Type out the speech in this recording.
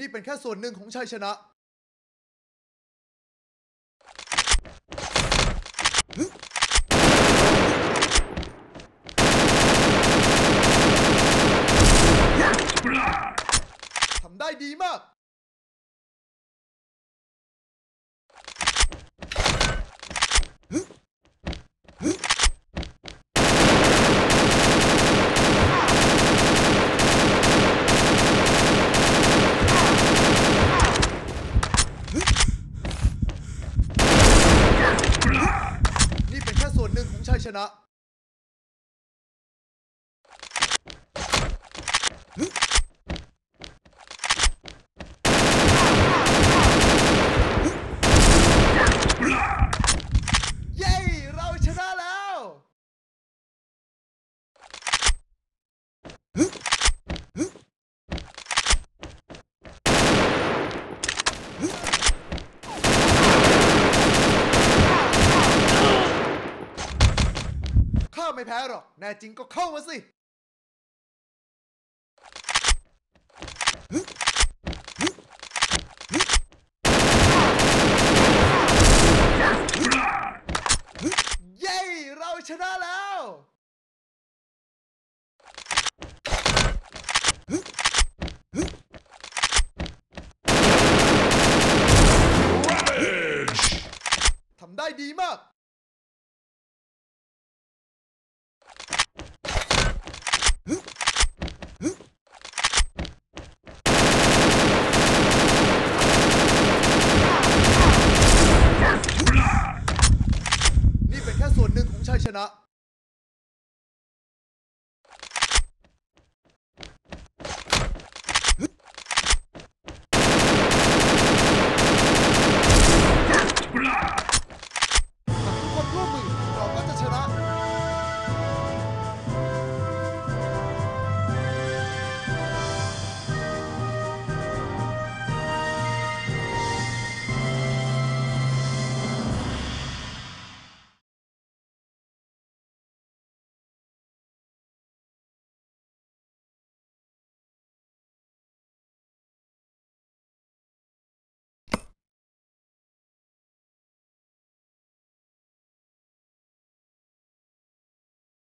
นี่เป็นแค่ส่วนหนึ่งของชัยชนะ วนหนึ่งของชัยชนะ เย้ เราชนะแล้ว ข้า ไม่แพ้หรอก แน่จริงก็เข้ามาสิเย้ เราชนะแล้ว ทำได้ดีมาก นี่เ